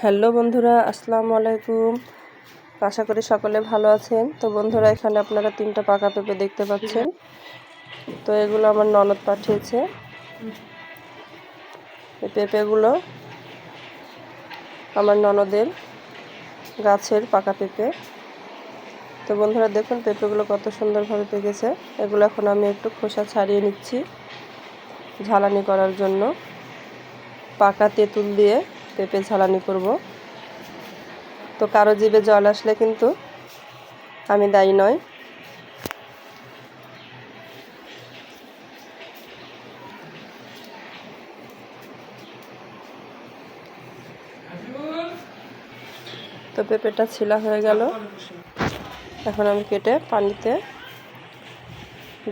Hello বন্ধুরা, আসসালামু আলাইকুম। আশা করি সকলে ভালো আছেন। তো বন্ধুরা, এখানে আপনারা তিনটা পাকা পেঁপে দেখতে পাচ্ছেন। তো এগুলো আমার ননদ পাঠিয়েছে। এই পেঁপেগুলো আমার ননদের গাছের পাকা পেঁপে। তো বন্ধুরা, দেখুন পেঁপেগুলো কত সুন্দরভাবে পেকেছে। এগুলো এখন আমি একটু খোসা ছাড়িয়ে নিচ্ছি ঝালানি করার জন্য। পাকা তেঁতুল দিয়ে পেঁপে ঝালানি করব। তো কারও জিভে জল আসলে কিন্তু আমি দায়ী নয় তো পেঁপেটা ছিলা হয়ে গেল। এখন আমি কেটে পানিতে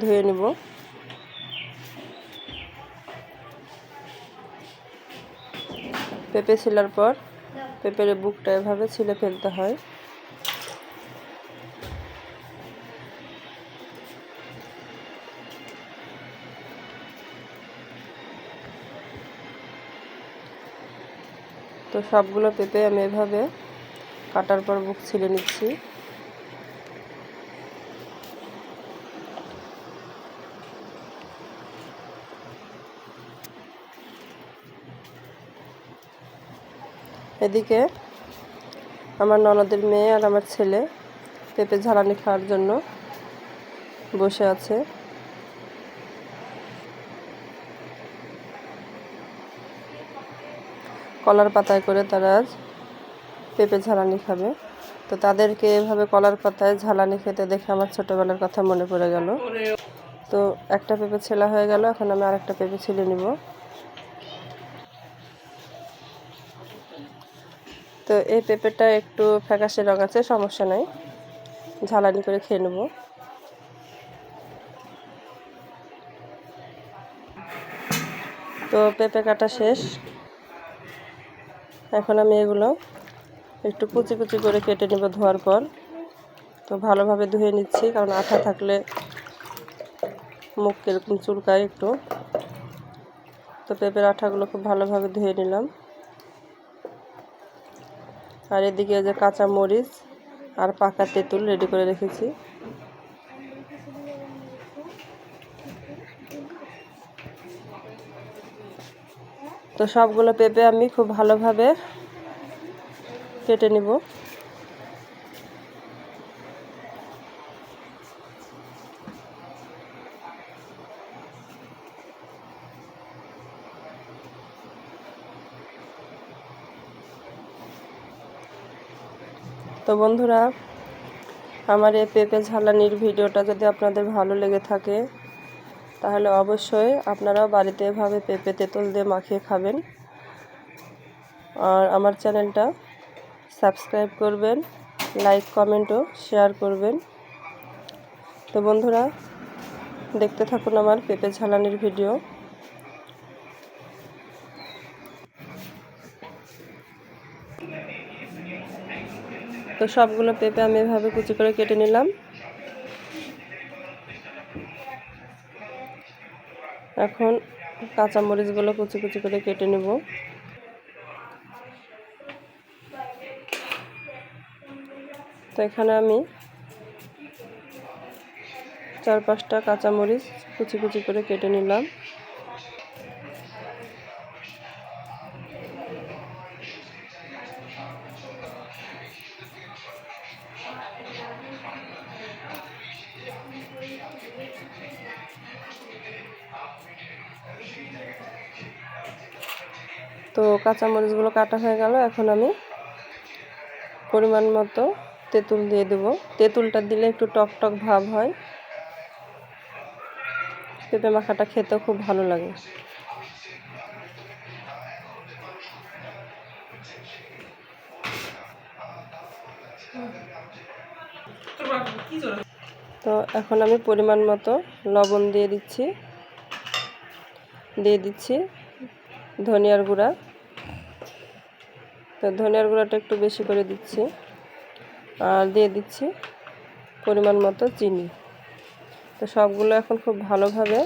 ধুয়ে নিব। পেঁপে ছিলার পর পেঁপের বুকটা এভাবে ছিলে ফেলতে হয়। তো সবগুলো পেঁপে আমি এভাবে কাটার পর বুক ছিলে নিচ্ছি। এদিকে আমার ননদের মেয়ে আর আমার ছেলে পেঁপে ঝালানি খাওয়ার জন্য বসে আছে। কলার পাতায় করে তারা আজ পেঁপে ঝালানি খাবে। তো তাদেরকে এভাবে কলার পাতায় ঝালানি খেতে দেখে আমার ছোটোবেলার কথা মনে পড়ে গেল। তো একটা পেঁপে ছেলা হয়ে গেল, এখন আমি আরেকটা পেঁপে ছিলে নিব। তো এই পেঁপেটা একটু ফ্যাকাশে রঙ আছে, সমস্যা নাই। ঝালানি করে খেয়ে নেব। তো পেঁপে কাটা শেষ। এখন আমি এগুলো একটু কুচি কুচি করে কেটে নেব ধোয়ার পর। তো ভালোভাবে ধুয়ে নিচ্ছি, কারণ আঠা থাকলে মুখ কীরকম চুলকায় একটু। তো পেঁপের আঠাগুলো খুব ভালোভাবে ধুয়ে নিলাম। আর এদিকে যে কাঁচা মরিচ আর পাকা তেঁতুল রেডি করে রেখেছি। তো সবগুলো পেঁপে আমি খুব ভালোভাবে কেটে নিব। তো বন্ধুরা, আমার এই পেঁপে ঝালানির ভিডিওটা যদি আপনাদের ভালো লেগে থাকে, তাহলে অবশ্যই আপনারাও বাড়িতে এভাবে পেঁপে তেঁতুল দিয়ে মাখিয়ে খাবেন। আর আমার চ্যানেলটা সাবস্ক্রাইব করবেন, লাইক, কমেন্টও শেয়ার করবেন। তো বন্ধুরা, দেখতে থাকুন আমার পেঁপে ঝালানির ভিডিও। তো সবগুলো পেঁপে আমি এভাবে কুচি করে কেটে নিলাম। এখন কাঁচামরিচগুলো কুচি কুচি করে কেটে নেব। তো এখানে আমি চার পাঁচটা কাঁচামরিচ কুচি কুচি করে কেটে নিলাম। তো কাঁচামরিচগুলো কাটা হয়ে গেল, এখন আমি পরিমাণ মতো তেঁতুল দিয়ে দেব। তেঁতুলটা দিলে একটু টক টক ভাব হয়। পেঁপে মাখাটা খেতেও খুব ভালো লাগে। তো এখন আমি পরিমাণ মতো লবণ দিয়ে দিচ্ছি। দিয়ে দিচ্ছি ধনিয়ার গুঁড়া। তো ধনিয়ার গুঁড়াটা একটু বেশি করে দিচ্ছি। আর দিয়ে দিচ্ছি পরিমাণ মতো চিনি। তো সবগুলো এখন খুব ভালোভাবে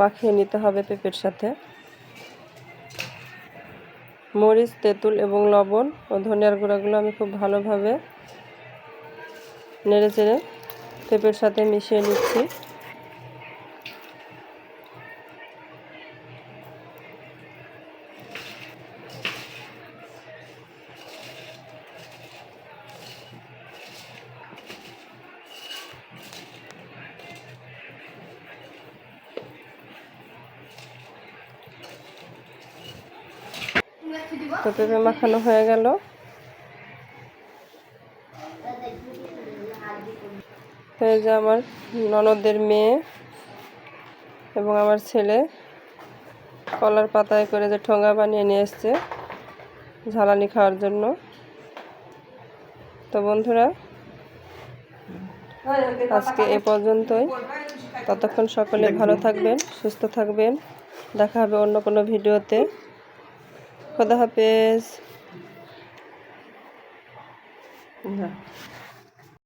মাখিয়ে নিতে হবে পেঁপের সাথে। মরিচ, তেঁতুল এবং লবণ ও ধনিয়ার গুঁড়াগুলো আমি খুব ভালোভাবে নেড়ে চেড়ে পেঁপের সাথে মিশিয়ে নিচ্ছি। তো পেঁপে মাখানো হয়ে গেল। তো এই যে আমার ননদের মেয়ে এবং আমার ছেলে কলার পাতায় করে যে ঠোঙা বানিয়ে নিয়ে এসছে ঝালানি খাওয়ার জন্য। তো বন্ধুরা, আজকে এ পর্যন্তই। ততক্ষণ সকলে ভালো থাকবেন, সুস্থ থাকবেন। দেখা হবে অন্য কোনো ভিডিওতে। খোদা হাফেজ।